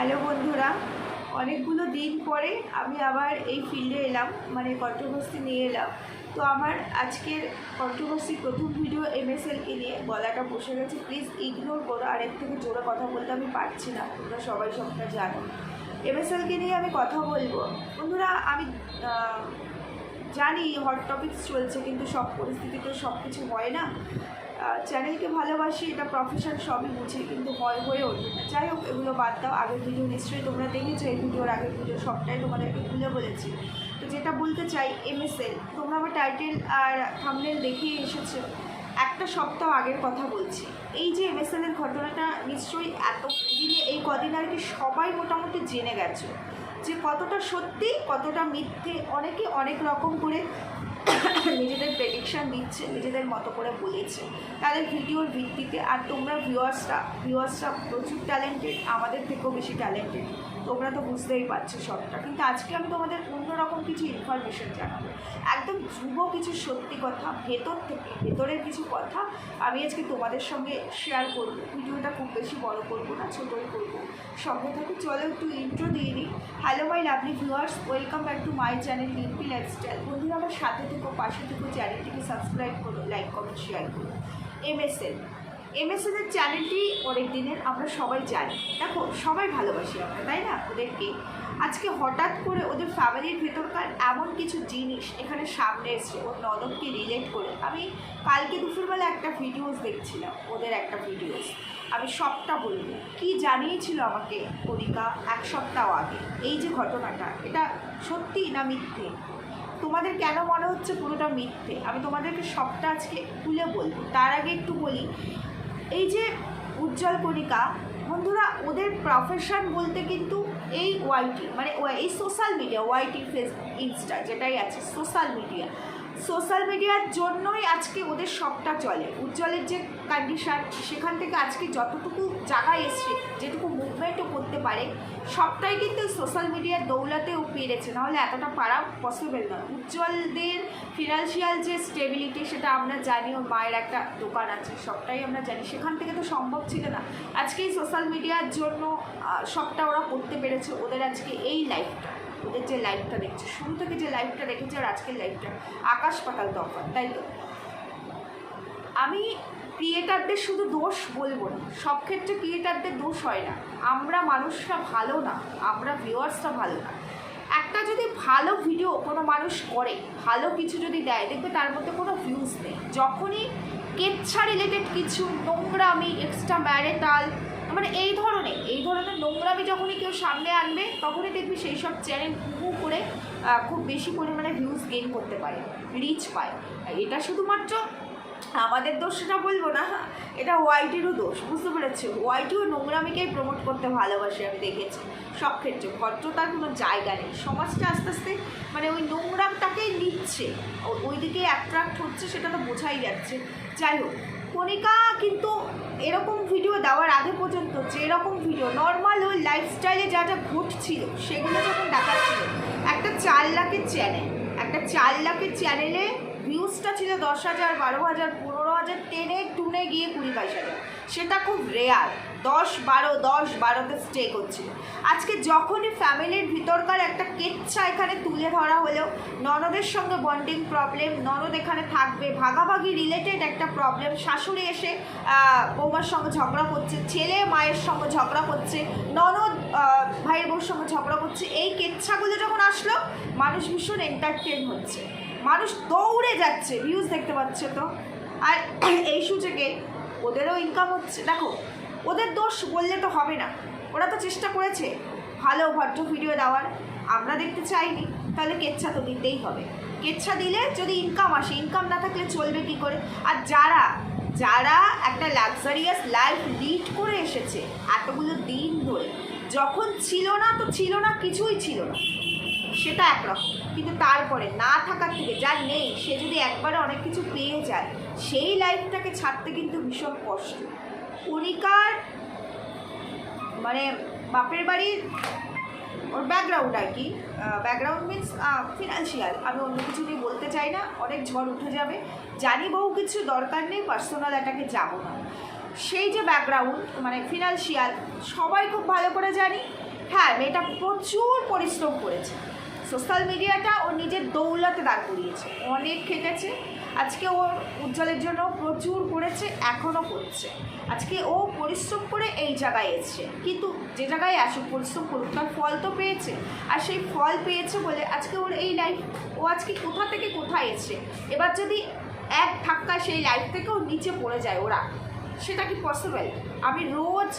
Hello বন্ধুরা, অনেকগুলো দিন পরে আমি আবার এই ফিল্ডে এলাম মানে কন্ট্রোভার্সি নিয়ে এলাম। তো আমার আজকের কন্ট্রোভার্সি প্রথম ভিডিও এমএসএলকে নিয়ে গলাটা বসে গেছে। প্লিজ ইগনোর করো, আর থেকে জোরে কথা বলতে আমি পারছি না, তোমরা সবাই সবটা জানো। এমএসএলকে নিয়ে আমি কথা বলব। বন্ধুরা, আমি জানি হট টপিকস চলছে, কিন্তু সব পরিস্থিতিতে সব কিছু হয় না। চ্যানেলকে ভালোবাসি, এটা প্রফেশন সবই বুঝি, কিন্তু হয় হয়ে ওঠে না। যাই হোক, এগুলো বাদ দাও, আগের ভিডিও নিশ্চয়ই তোমরা দেখেছ, এই ভিডিওর আগের ভিডিও সবটাই তোমাদেরকে খুলে বলেছি। তো যেটা বলতে চাই এমএসএল তোমরা আমার টাইটেল আর থামনেল দেখেই এসেছ। একটা সপ্তাহ আগের কথা বলছি। এই যে এমএসএল এর ঘটনাটা নিশ্চয়ই এত দিনে, এই কদিন আর কি সবাই মোটামুটি জেনে গেছো। যে কতটা সত্যি, কতটা মিথ্যে, অনেকে অনেক রকম করে নিজেদের প্রেডিকশান দিচ্ছে, নিজেদের মতো করে বলেছে। তাদের ভিডিওর ভিত্তিতে, আর তোমরা ভিউয়ার্সরা ভিউয়ার্সরা প্রচুর ট্যালেন্টেড আমাদের থেকেও বেশি ট্যালেন্টেড তোমরা তো বুঝতেই পারছ সবটা। কিন্তু আজকে আমি তোমাদের অন্যরকম কিছু ইনফরমেশন জানাব। একদম ধ্রুব কিছু সত্যি কথা, ভেতর থেকে, ভেতরের কিছু কথা আমি আজকে তোমাদের সঙ্গে শেয়ার করব। ভিডিওটা খুব বেশি বড় করব না, ছোটোই করব। সঙ্গে থাকি, চলো একটু ইন্ট্রো দিয়ে নিই। Hello my lovely viewers welcome back to my channel Limpi lifestyle বন্ধুরা, আমার সাথে থেকো, পাশে থেকো চ্যানেলটিকে সাবস্ক্রাইব করো লাইক কমেন্ট শেয়ার করো। এম এস এমএসএল এমএসএল এর চ্যানেলটি অনেক দিনের আমরা সবাই জানি। দেখো, সবাই ভালোবাসি আমরা, তাই না? ওদেরকে। আজকে হঠাৎ করে ওদের ফ্যামিলির ভেতরকার এমন কিছু জিনিস এখানে সামনে এসছে, ওর ননদকে রিলেট করে। আমি কালকে দুপুরবেলা একটা ভিডিওস দেখছিলাম, ওদের একটা ভিডিওস আমি সবটা বলব। কি জানিয়েছিল আমাকে কণিকা এক সপ্তাহ আগে? এই যে ঘটনাটা, এটা সত্যি না মিথ্যে? তোমাদের কেন মনে হচ্ছে পুরোটা মিথ্যে? আমি তোমাদেরকে সবটা আজকে খুলে বলব। তার আগে একটু বলি এই যে উজ্জ্বল কণিকা, বন্ধুরা ওদের প্রফেশন বলতে কিন্তু এই ওয়াইটি মানে এই social media YT Facebook Insta যেটাই আছে সোশ্যাল মিডিয়া সোশ্যাল মিডিয়ার জন্যই আজকে ওদের সবটা চলে। উজ্জ্বলের যে কন্ডিশান সেখান থেকে আজকে যতটুকু জায়গায় এসছে, যেটুকু মুভমেন্টও করতে পারে, সবটাই কিন্তু সোশ্যাল মিডিয়ার দৌলাতেও পেরেছে। নাহলে এতটা পারা পসিবল নয়। উজ্জ্বলদের ফিনান্সিয়াল যে স্টেবিলিটি সেটা আমরা জানি, ওর মায়ের একটা দোকান আছে, সবটাই আমরা জানি। সেখান থেকে তো সম্ভব ছিল না। আজকে সোশ্যাল মিডিয়ার জন্য সবটা ওরা করতে পেরেছে ওদের আজকে এই লাইফটা ওদের যে লাইফটা দেখছে, শুরু থেকে যে লাইফটা দেখেছে আর আজকের লাইফটা আকাশ পাতাল তফাৎ, তাই তো? আমি ক্রিয়েটারদের শুধু দোষ বলব না, সব ক্ষেত্রে ক্রিয়েটারদের দোষ হয় না। আমরা মানুষরা ভালো না, আমরা ভিউয়ার্সরা ভালো না। একটা যদি ভালো ভিডিও কোনো মানুষ করে, ভালো কিছু যদি দেয়, দেখবে তার মধ্যে কোনো ভিউজ নেই। যখনই কেচ্ছা রিলেটেড কিছু, নোংরামি এক্সট্রা ম্যারেটাল মানে এই ধরনের এই ধরনের নোংরামি যখনই কেউ সামনে আনবে, তখনই দেখবি সেই সব চ্যানেল হু করে খুব বেশি পরিমাণে ভিউজ গেইন করতে পারে রিচ পায়। এটা শুধুমাত্র আমাদের দোষ সেটা বলব না, এটা ওয়াইটিরও দোষ, বুঝতে পেরেছ? ওয়াইটিও নোংরামিকেই প্রমোট করতে ভালোবাসে, আমি দেখেছি সব ক্ষেত্রে। ভদ্রতার কোনো জায়গা নেই। সমাজটা আস্তে আস্তে মানে ওই নোংরামটাকেই নিচ্ছে। ওই দিকে অ্যাট্রাক্ট হচ্ছে, সেটা তো বোঝাই যাচ্ছে। যাই হোক কণিকা কিন্তু এরকম ভিডিও দেওয়ার আগে পর্যন্ত যেরকম ভিডিও নর্মাল ওই লাইফস্টাইলে যা যা ঘটছিল, সেগুলো যখন দেখাচ্ছিল, একটা চার লাখের চ্যানেল একটা চার লাখের চ্যানেলে ভিউজটা ছিল দশ হাজার, বারো হাজার, পনেরো হাজার টেনে টুনে গিয়ে কুড়ি বাইশ হাজার। সেটা খুব রেয়ার দশ বারো, দশ বারোতে স্টে করছিল আজকে যখনই ফ্যামিলির ভিতরকার একটা কেচ্ছা এখানে তুলে ধরা হলো, ননদের সঙ্গে বন্ডিং প্রবলেম ননদ এখানে থাকবে, ভাগাভাগি রিলেটেড একটা প্রবলেম শাশুড়ি এসে বৌমার সঙ্গে ঝগড়া করছে, ছেলে মায়ের সঙ্গে ঝগড়া করছে, ননদ ভাইয়ের বউর সঙ্গে ঝগড়া করছে, এই কেচ্ছাগুলো যখন আসলো, মানুষ ভীষণ এন্টারটেন হচ্ছে। মানুষ দৌড়ে যাচ্ছে ভিউজ দেখতে পাচ্ছে তো। আর এই সুযোগে ওদেরও ইনকাম হচ্ছে। দেখো, ওদের দোষ বললে তো হবে না। ওরা তো চেষ্টা করেছে। ভালো, ভদ্র ভিডিও দেওয়ার। আমরা দেখতে চাইনি। তাহলে কেচ্ছা তো দিতেই হবে। কেচ্ছা দিলে যদি ইনকাম আসে ইনকাম না থাকলে চলবে কি করে? আর যারা যারা একটা লাক্সারিয়াস লাইফ লিড করে এসেছে, এতগুলো দিন ধরে, যখন ছিল না তো ছিল না, কিছুই ছিল না। সেটা একরকম। কিন্তু তারপরে না থাকার থেকে যার নেই, সে যদি একবারে অনেক কিছু পেয়ে যায়, সেই লাইফটাকে ছাড়তে কিন্তু ভীষণ কষ্ট। কণিকার মানে বাপের বাড়ির ওর ব্যাকগ্রাউন্ড আর কি ব্যাকগ্রাউন্ড মিনস ফিনান্সিয়াল আমি অন্য কিছু নিয়ে বলতে চাই না, অনেক ঝড় উঠে যাবে। জানি বহু কিছু দরকার নেই পার্সোনাল এটাকে যাব না। সেই যে ব্যাকগ্রাউন্ড মানে ফিনান্সিয়াল সবাই খুব ভালো করে জানি। হ্যাঁ মেয়েটা প্রচুর পরিশ্রম করেছে। সোশ্যাল মিডিয়াটা ও নিজের দৌলতে দাঁড় করিয়েছে। অনেক খেটেছে। আজকে ওর উজ্জ্বলের জন্য প্রচুর করেছে এখনও করছে আজকে ও পরিশ্রম করে এই জায়গায় এসছে। কিন্তু যে জায়গায় আসুক, পরিশ্রম করুক, তার ফল তো পেয়েছে। আর সেই ফল পেয়েছে বলে আজকে ওর এই লাইফ ও আজকে কোথা থেকে কোথায় এসছে? এবার যদি এক ধাক্কা সেই লাইফ থেকেও নিচে পড়ে যায় ওরা সেটা কি পসিবল আমি রোজ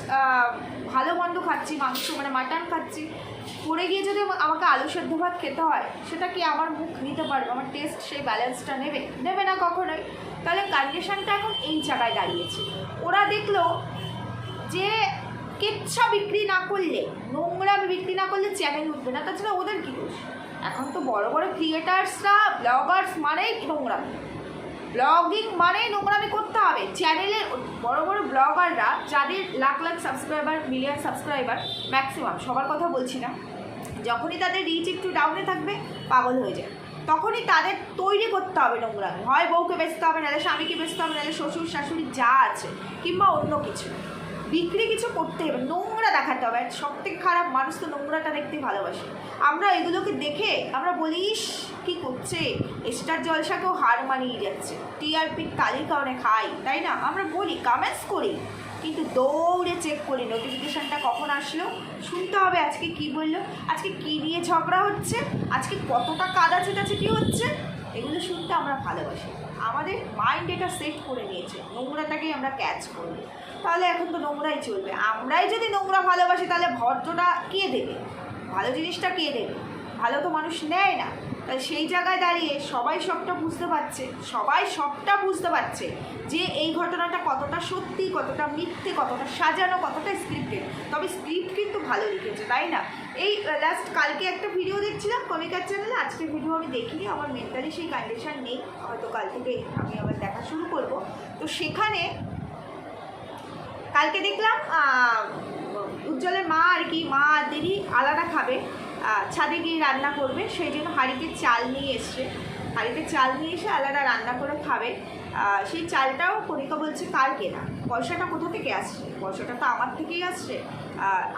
ভালো মন্দ খাচ্ছি, মাংস মানে মাটন খাচ্ছি। পড়ে গিয়ে যদি আমাকে আলু সেদ্ধ ভাত খেতে হয়, সেটা কি আমার মুখ নিতে পারবে? আমার টেস্ট সেই ব্যালেন্সটা নেবে? নেবে না কখনোই। তাহলে কন্ডিশনটা এখন এই জায়গায় দাঁড়িয়েছে। ওরা দেখল যে কেচ্ছা বিক্রি না করলে, নোংরা বিক্রি না করলে চ্যানেল উঠবে না। তাছাড়া ওদের কী দোষ? এখন তো বড় বড় ক্রিয়েটার্সরা ব্লগার্স মানেই নোংরামি ব্লগিং মানে নোংরামি করতে হবে। চ্যানেলের বড় বড় ব্লগাররা, যাদের lakh lakh subscriber million subscriber maximum সবার কথা বলছি না, যখনই তাদের রিচ একটু ডাউনে থাকবে, পাগল হয়ে যায়। তখনই তাদের তৈরি করতে হবে নোংরামি। হয় বউকে বেচতে হবে, নাহলে স্বামীকে বেচতে হবে, নাহলে শ্বশুর শাশুড়ি যা আছে, কিংবা অন্য কিছু। বিক্রি কিছু করতে হবে নোংরা দেখাতে হবে। আর সব থেকে খারাপ, মানুষ তো নোংরাটা দেখতে ভালোবাসে। আমরা এগুলোকে দেখে আমরা বলিস কি করছে? স্টার জলসাকেও হার মানিয়ে যাচ্ছে। টিআরপির তালিকা অনেক হাই, তাই না? আমরা বলি, কামেন্টস করি। কিন্তু দৌড়ে চেক করি, নোটিফিকেশানটা কখন আসলো? শুনতে হবে আজকে কি বলল? আজকে কি নিয়ে ঝগড়া হচ্ছে? আজকে কতটা কাদা চেটাচেটি হচ্ছে? এগুলো শুনতে আমরা ভালোবাসি। আমাদের মাইন্ড এটা সেট করে নিয়েছে। নোংরাটাকেই আমরা ক্যাচ করব। তাহলে এখন তো নোংরাই চলবে। আমরাই যদি নোংরা ভালোবাসি, তাহলে ভদ্রটা কে দেবে? ভালো জিনিসটা কে দেবে? ভালো তো মানুষ নেয় না। তাই সেই জায়গায় দাঁড়িয়ে সবাই সবটা বুঝতে পারছে, সবাই সবটা বুঝতে পারছে যে এই ঘটনাটা কতটা সত্যি, কতটা মিথ্যে, কতটা সাজানো, কতটা স্ক্রিপ্টেড তবে স্ক্রিপ্ট কিন্তু ভালো লিখেছে, তাই না? এই লাস্ট কালকে একটা ভিডিও দেখছিলাম কমিকার চ্যানেলে আজকে ভিডিও আমি দেখিনি, আমার মেন্টালি সেই কন্ডিশন নেই। হয়তো কাল থেকে আমি আবার দেখা শুরু করব। তো সেখানে কালকে দেখলাম উজ্জ্বলের মা আর কি, মা দিদি আলাদা খাবে ছাদে গিয়ে রান্না করবে, সেই জন্য হাঁড়িতে চাল নিয়ে এসছে। হাঁড়িতে চাল নিয়ে এসে আলাদা রান্না করে খাবে। সেই চালটাও কণিকা বলছে কার কেনা। পয়সাটা কোথা থেকে আসছে? পয়সাটা তো আমার থেকেই আসছে।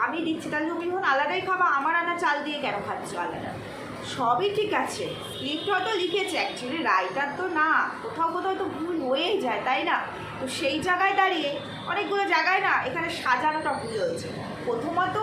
আমি দিচ্ছি, তাহলে তুমি যখন আলাদাই খাবা, আমার আনা চাল দিয়ে কেন খাচ্ছ আলাদা? সবই ঠিক আছে। স্ক্রিপ্ট হয়তো লিখেছে অ্যাকচুয়ালি রাইটার তো না, কোথাও কোথাও তো ভুল হয়েই যায়, তাই না? তো সেই জায়গায় দাঁড়িয়ে অনেকগুলো জায়গায় না এখানে সাজানোটা ভুল হয়েছে। প্রথমত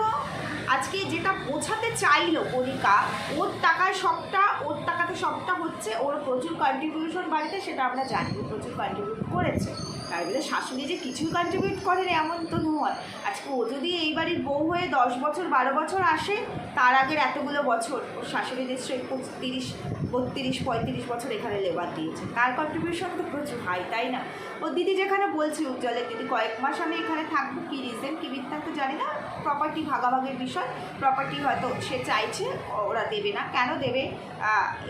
আজকে যেটা বোঝাতে চাইলো কণিকা ওর টাকায় সবটা, ওর টাকাতে সবটা হচ্ছে, ওর প্রচুর কন্ট্রিবিউশন বাড়িতে, সেটা আমরা জানি প্রচুর কন্ট্রিবিউট করেছে। তাই বলে শাশুড়ি যে কিছুই কন্ট্রিবিউট করেন এমন তো নয়। আজকে ও যদি এই বাড়ির বউ হয়ে দশ বছর, বারো বছর আসে, তার আগের এতগুলো বছর, ওর শাশুড়ি নিশ্চয়ই তিরিশ বত্রিশ, পঁয়ত্রিশ বছর এখানে লেবার দিয়েছে। তার কন্ট্রিবিউশন তো প্রচুর হাই তাই না? ও দিদি যেখানে বলছি, উজ্জ্বলের দিদি কয়েক মাস আমি এখানে থাকব, কী রিজন কী বৃত্তান্ত জানি না। প্রপার্টি ভাগাভাগির বিষয় প্রপার্টি হয়তো সে চাইছে, ওরা দেবে না। কেন দেবে?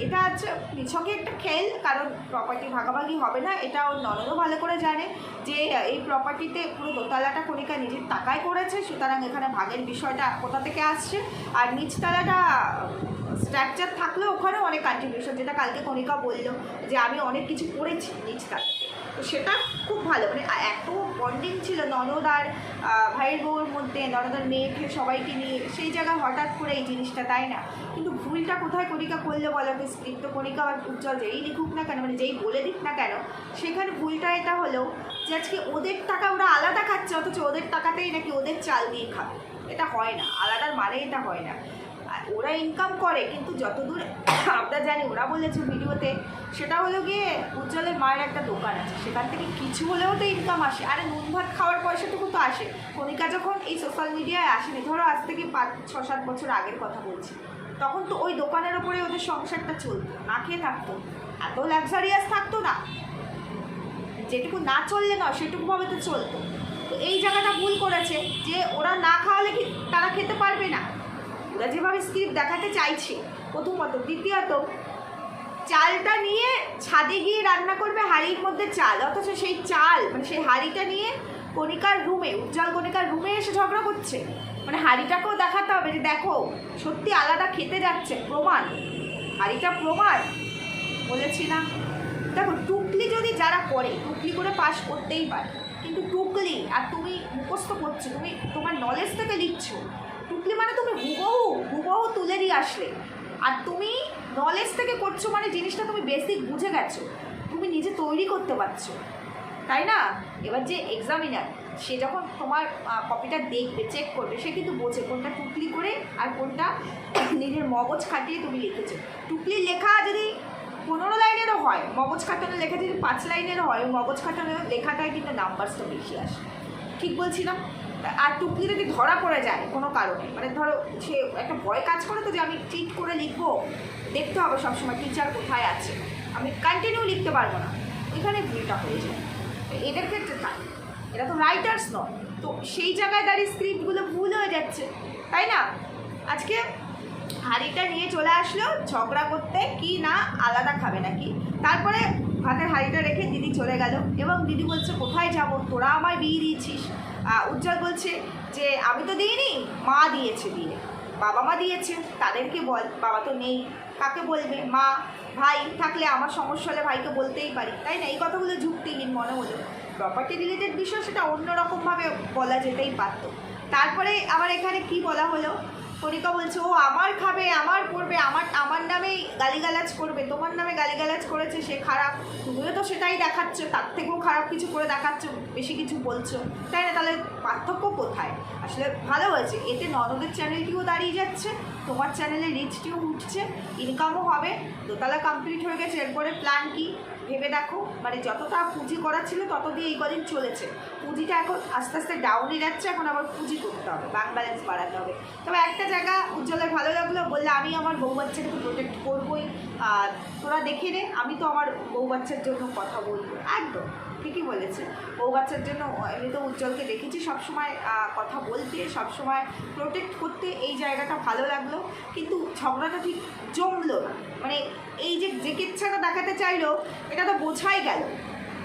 এটা হচ্ছে নিছকে একটা খেল, কারণ প্রপার্টি ভাগাভাগি হবে না, এটা ওর ননদও ভালো করে জানে যে, এই প্রপার্টিতে পুরো দোতলাটা কণিকা নিজের টাকায় করেছে, সুতরাং এখানে ভাগের বিষয়টা কোথা থেকে আসছে? আর নিচতলাটা স্ট্রাকচার থাকলেও ওখানেও অনেক কন্ট্রিবিউশন যেটা কালকে কণিকা বলল যে আমি অনেক কিছু করেছি নিজ নিচতলাতে তো সেটা খুব ভালো। মানে এত বন্ডিং ছিল ননদ আর ভাইয়ের বউর মধ্যে, ননদার মেয়েকে সবাইকে নিয়ে। সেই জায়গায় হঠাৎ করে এই জিনিসটা, তাই না? কিন্তু ভুলটা কোথায় কণিকা করলে বলো তো স্ক্রিপ্ট তো কণিকা আর উজ্জ্বল যেই লিখুক না কেন মানে যেই বলে দিক না কেন, সেখানে ভুলটা এটা হলো যে আজকে ওদের টাকা ওরা আলাদা খাচ্ছে, অথচ ওদের টাকাতেই নাকি ওদের চাল দিয়ে খাবে। এটা হয় না। আলাদার মানে এটা হয় না। ওরা ইনকাম করে, কিন্তু যতদূর আমরা জানি, ওরা বলেছে ভিডিওতে, সেটা হলো গিয়ে উজ্জ্বলের মায়ের একটা দোকান আছে, সেখান থেকে কিছু হলেও তো ইনকাম আসে। আরে নুন ভাত খাওয়ার পয়সাটুকু তো আসে। কণিকা যখন এই সোশ্যাল মিডিয়ায় আসেনি, ধরো আজ থেকে পাঁচ ছ সাত বছর আগের কথা বলছি, তখন তো ওই দোকানের ওপরে ওদের সংসারটা চলতো, না খেয়ে থাকতো, এত লাক্সারিয়াস থাকতো না। যেটুকু না চললে না সেটুকুভাবে তো চলতো। তো এই জায়গাটা ভুল করেছে, যে ওরা না খাওয়ালে কি তারা খেতে পারবে না? ওরা যেভাবে স্ক্রিপ্ট দেখাতে চাইছি, প্রথমত। দ্বিতীয়ত, চালটা নিয়ে ছাদে গিয়ে রান্না করবে হাঁড়ির মধ্যে চাল, অথচ সেই চাল মানে সেই হাঁড়িটা নিয়ে কণিকার রুমে, উজ্জ্বল কণিকার রুমে এসে ঝগড়া করছে। মানে হাঁড়িটাকেও দেখাতে হবে যে, দেখো, সত্যি আলাদা খেতে যাচ্ছে, প্রমাণ। হাঁড়িটা প্রমাণ। বলেছি না। দেখো, টুকলি যদি যারা করে, টুকলি করে পাশ করতেই পারে। কিন্তু টুকলি, আর তুমি মুখস্থ করছ, তুমি তোমার নলেজ থেকে লিখছো মানে মানে তুমি হুবহু হুবহু তুলে দিয়ে আসলে। আর তুমি নলেজ থেকে করছ মানে জিনিসটা তুমি বেসিক বুঝে গেছো। তুমি নিজে তৈরি করতে পারছ। তাই না? এবার যে এক্সামিনার সে যখন তোমার কপিটা দেখবে চেক করবে, সে কিন্তু বোঝে কোনটা টুকলি করে আর কোনটা নিজের মগজ খাটিয়ে তুমি লিখেছো। টুকলি লেখা যদি পনেরো লাইনেরও হয়, মগজ খাটানো লেখা যদি পাঁচ লাইনেরও হয়, মগজ খাটানো লেখাটায় কিন্তু নাম্বারসটা বেশি আসে। ঠিক বলছি না? আর টুকলি যদি ধরা পড়ে যায় কোনো কারণে মানে ধরো সে একটা ভয় কাজ করে তো যে আমি চিট করে লিখব, দেখতে হবে সবসময় টিচার কোথায় আছে। আমি কন্টিনিউ লিখতে পারব না। এখানে ভুলটা হয়ে যায়। এদের ক্ষেত্রে তাই। এরা তো রাইটার্স নয়। তো সেই জায়গায় দাঁড়িয়ে স্ক্রিপ্টগুলো ভুল হয়ে যাচ্ছে। তাই না? আজকে হাঁড়িটা নিয়ে চলে আসলো ঝগড়া করতে, কি না আলাদা খাবে নাকি? তারপরে ভাতের হাঁড়িটা রেখে দিদি চলে গেল। এবং দিদি বলছে, কোথায় যাব? তোরা আমায় বিয়ে দিয়েছিস। উজ্জ্বল বলছে যে, আমি তো দিইনি, মা দিয়েছে দিয়ে। বাবা মা দিয়েছে, তাদেরকে বল, বাবা তো নেই। কাকে বলবে? মা, ভাই, থাকলে আমার সমস্যা হলে ভাইকে বলতেই পারি, তাই না? এই কথাগুলো যুক্তিহীন মনে হলো। প্রপার্টি রিলেটেড বিষয় সেটা অন্যরকমভাবে বলা যেতেই পারত। তারপরে আবার এখানে কি বলা হলো? কণিকা বলছে, ও আমার খাবে, আমার করবে, আমার আমার নামেই গালিগালাজ করবে, তোমার নামে গালিগালাজ করেছে, সে খারাপ। তুমিও তো সেটাই দেখাচ্ছ, তার থেকেও খারাপ কিছু করে দেখাচ্ছ, বেশি কিছু বলছো। তাই না? তাহলে পার্থক্য কোথায়? আসলে ভালো হয়েছে। এতে ননদের চ্যানেলটিও দাঁড়িয়ে যাচ্ছে, তোমার চ্যানেলে রিচটিও উঠছে ইনকামও হবে, দোতলা কমপ্লিট হয়ে গেছে, এরপরে প্ল্যান কি? ভেবে দেখো। মানে যতটা পুঁজি করা ছিল, তত দিয়ে এই কদিন চলেছে। পুঁজিটা এখন আস্তে আস্তে ডাউনে যাচ্ছে, এখন আবার পুঁজি করতে হবে ব্যাংক ব্যালেন্স বাড়াতে হবে। তবে একটা জায়গা উজ্জ্বলের ভালো লাগল, বললে আমি আমার বউ বাচ্চাকে প্রোটেক্ট করবোই। আর তোরা দেখে নে, আমি তো আমার বউ বাচ্চার জন্য কথা বলব। একদম, ঠিকই বলেছে। বউ বাচ্চার জন্য এমনি তো উজ্জ্বলকে দেখেছি, সবসময় কথা বলতে, সবসময় প্রোটেক্ট করতে এই জায়গাটা ভালো লাগল। কিন্তু ঝগড়াটা ঠিক জমলো না। মানে এই যে কিচ্ছাটা দেখাতে চাইলো, এটা তো বোঝাই গেল।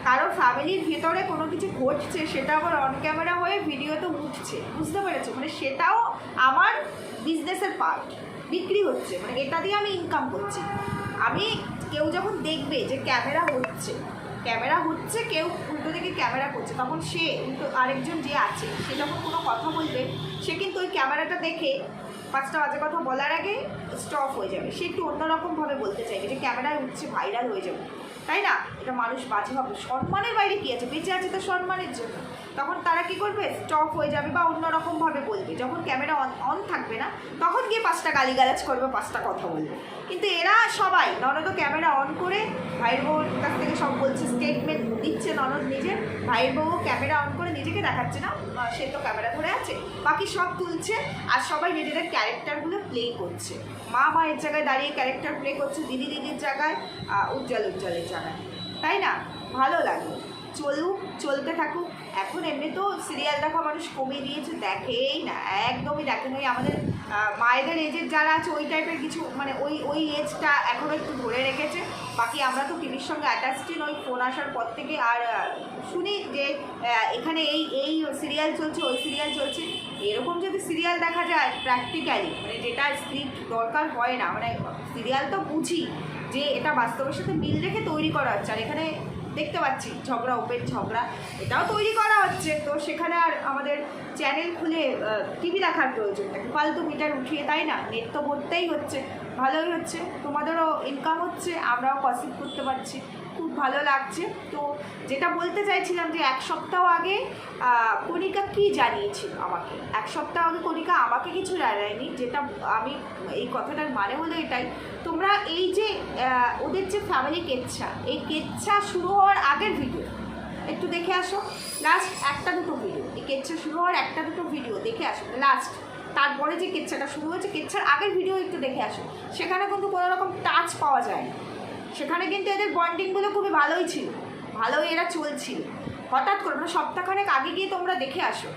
কারও ফ্যামিলির ভেতরে কোনো কিছু ঘটছে, সেটা আবার অন ক্যামেরা হয়ে ভিডিওতে উঠছে। বুঝতে পেরেছ? মানে সেটাও আমার বিজনেসের পার্ট বিক্রি হচ্ছে। মানে এটা দিয়ে আমি ইনকাম করছি। আমি কেউ যখন দেখবে যে ক্যামেরা হচ্ছে ক্যামেরা হচ্ছে, কেউ উল্টো দিকে ক্যামেরা করছে, তখন সে উল্টো আরেকজন যে আছে, সে যখন কোনো কথা বলবে, সে কিন্তু ওই ক্যামেরাটা দেখে পাঁচটা বাজে কথা বলার আগে স্টপ হয়ে যাবে। সে একটু অন্যরকমভাবে বলতে চাইবে যে ক্যামেরায় উঠছে ভাইরাল হয়ে যাবে। তাই না? এটা মানুষ বাজে হবে সম্মানের বাইরে কী আছে? বেঁচে আছে তো সম্মানের জন্য। তখন তারা কি করবে? স্টপ হয়ে যাবে বা অন্যরকমভাবে বলবে। যখন ক্যামেরা অন অন থাকবে না, তখন গিয়ে পাঁচটা গালিগালাজ করবে, পাঁচটা কথা বলবে। কিন্তু এরা সবাই ননদ ক্যামেরা অন করে, ভাইয়ের বউর কাছ থেকে সব বলছে স্টেটমেন্ট দিচ্ছে ননদ নিজের ভাইয়ের বউ ক্যামেরা অন করে নিজেকে দেখাচ্ছে না সে তো ক্যামেরা ধরে আছে। বাকি সব তুলছে আর সবাই নিজেদের ক্যারেক্টারগুলো প্লে করছে। মা মায়ের জায়গায় দাঁড়িয়ে ক্যারেক্টার প্লে করছে, দিদি দিদির জায়গায় উজ্জ্বল উজ্জ্বলের জায়গায়। তাই না? ভালো লাগে। চলুক, চলতে থাকুক এখন এমনি তো সিরিয়াল দেখা মানুষ কমিয়ে দিয়েছে, দেখেই না, একদমই দেখেন। ওই আমাদের মায়েদের এজের যারা আছে, ওই টাইপের কিছু মানে ওই ওই এজটা এখনও একটু ধরে রেখেছে। বাকি আমরা তো টিভির সঙ্গে অ্যাটাচড ওই ফোন আসার পর থেকে আর শুনি যে এখানে এই এই সিরিয়াল চলছে, ওই সিরিয়াল চলছে। এরকম যদি সিরিয়াল দেখা যায় প্র্যাকটিক্যালি মানে যেটা স্ক্রিপ্ট দরকার হয় না মানে সিরিয়াল তো বুঝি যে এটা বাস্তবের সাথে মিল রেখে তৈরি করা হচ্ছে। আর এখানে দেখতে পাচ্ছি, ঝগড়া, ওপেন ঝগড়া। এটাও তৈরি করা হচ্ছে। তো সেখানে আর আমাদের চ্যানেল খুলে টিভি দেখার প্রয়োজন। নাকি ফালতু মিটার উঠিয়ে, তাই না? নেট তো বলতেই হচ্ছে। ভালোই হচ্ছে। তোমাদেরও ইনকাম হচ্ছে, আমরাও কসিপ করতে পারছি। খুব ভালো লাগছে। তো যেটা বলতে চাইছিলাম যে এক সপ্তাহ আগে কণিকা কি জানিয়েছিল আমাকে? এক সপ্তাহ আগে কণিকা আমাকে কিছু জানায়নি, যেটা আমি, এই কথাটার মানে হলো এটাই। তোমরা এই যে ওদের যে ফ্যামিলি কেচ্ছা, এই কেচ্ছা শুরু হওয়ার আগের ভিডিও একটু দেখে আসো। লাস্ট একটা দুটো ভিডিও এই কেচ্ছা শুরু হওয়ার একটা দুটো ভিডিও দেখে আসো। লাস্ট তারপরে যে কেচ্ছাটা শুরু হয়েছে, কেচ্ছার আগের ভিডিও একটু দেখে আসো। সেখানে কিন্তু কোনো রকম টাচ পাওয়া যায় না সেখানে কিন্তু এদের বন্ডিংগুলো খুবই ভালোই ছিল। ভালোই এরা চলছিল। হঠাৎ করে মানে সপ্তাহখানেক আগে গিয়ে তোমরা দেখে আসো।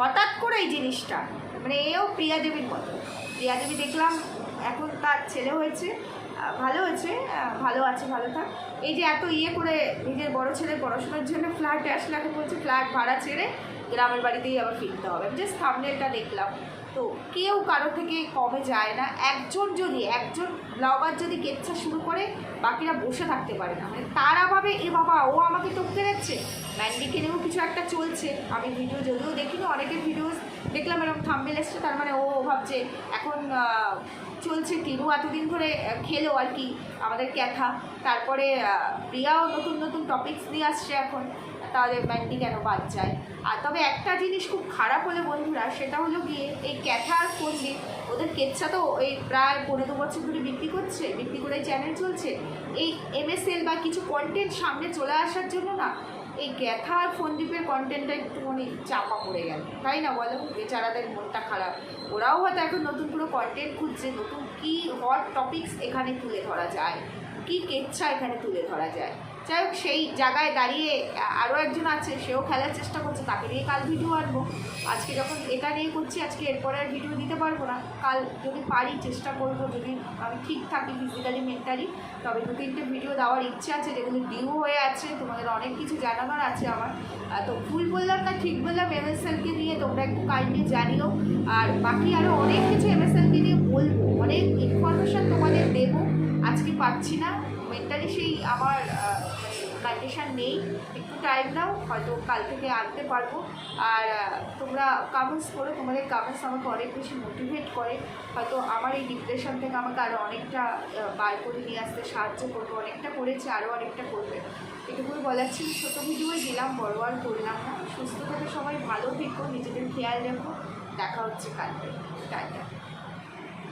হঠাৎ করে এই জিনিসটা মানে এও প্রিয়া দেবীর মতো। প্রিয়া দেবী দেখলাম, এখন তার ছেলে হয়েছে ভালো হয়েছে ভালো আছে, ভালো থাক। এই যে এত ইয়ে করে নিজের বড় ছেলের পড়াশোনার জন্য ফ্ল্যাটে আসলে এখন বলছে ফ্ল্যাট ভাড়া ছেড়ে গ্রামের বাড়িতেই আবার ফিরতে হবে। জাস্ট থামনেলটা দেখলাম। তো কেউ কারও থেকে কমে যায় না। একজন যদি, একজন ব্লগার যদি কেচ্ছা শুরু করে, বাকিরা বসে থাকতে পারে না। মানে তারা ভাবে, এ বাবা, ও আমাকে টপকে যাচ্ছে ম্যান্ডিকে নিয়েও কিছু একটা চলছে। আমি ভিডিও যদিও দেখিনি, অনেকের ভিডিও দেখলাম এরকম থাম্বেল এসছে, তার মানে ও ভাবছে, এখন চলছে তিনু এতদিন ধরে খেলো আর কি আমাদের ক্যাথা। তারপরে প্রিয়াও নতুন নতুন টপিকস নিয়ে আসছে এখন। তাহলে ব্যান্ডি কেন বাদ যায়? আর তবে একটা জিনিস খুব খারাপ হলে বন্ধুরা, সেটা হলো গিয়ে এই ক্যাথা আর ওদের কেচ্ছা তো এই প্রায় পনেরো বছর ধরে বিক্রি করছে, বিক্রি করে চ্যানেল চলছে। এই এমএসএল বা কিছু কন্টেন্ট সামনে চলে আসার জন্য না, এই গ্যাথা আর ফন্দীপের কন্টেন্টটা একটুখানি চাপা পড়ে গেল। তাই না বলো? বেচারাদের মনটা খারাপ। ওরাও হয়তো এখন নতুন কোনো কন্টেন্ট খুঁজছে, নতুন কী হট টপিকস এখানে তুলে ধরা যায়, কী কেচ্ছা এখানে তুলে ধরা যায়। যাই হোক, সেই জায়গায় দাঁড়িয়ে আরও একজন আছে, সেও খেলার চেষ্টা করছে, তাকে নিয়ে কাল ভিডিও আনব। আজকে যখন এটা নিয়ে করছি, আজকে এরপরে আর ভিডিও দিতে পারব না। কাল যদি পারি, চেষ্টা করব, যদি আমি ঠিক থাকি ফিজিক্যালি মেন্টালি তবে দু তিনটে ভিডিও দেওয়ার ইচ্ছে আছে, যেগুলো ডিউ হয়ে আছে, তোমাদের অনেক কিছু জানানোর আছে আমার। তো ভুল বললাম না, ঠিক বললাম এমএসএলকে নিয়ে তোমরা একটু কাইন্ডলি জানিও। আর বাকি আরও অনেক কিছু এমএসএলকে নিয়ে বলব। অনেক ইনফরমেশান তোমাদের দেবো, আজকে পাচ্ছি না। মেন্টালি সেই আমার কন্ডিশন নেই। একটু টাইম দাও হয়তো কাল থেকে আনতে পারব। আর তোমরা কামেন্টস করো, তোমাদের কামেন্টস আমাকে অনেক বেশি মোটিভেট করে। হয়তো আমার এই ডিপ্রেশন থেকে আমাকে আরও অনেকটা বার করে নিয়ে আসতে সাহায্য করবে। অনেকটা করেছে আরও অনেকটা করবে। এটুকুই বলার ছিল। ছোটো ভিডিওই দিলাম, বড় আর করলাম না। সুস্থ থেকে সবাই ভালো থেকো, নিজেদের খেয়াল রেখো। দেখা হচ্ছে কালকে। টাটা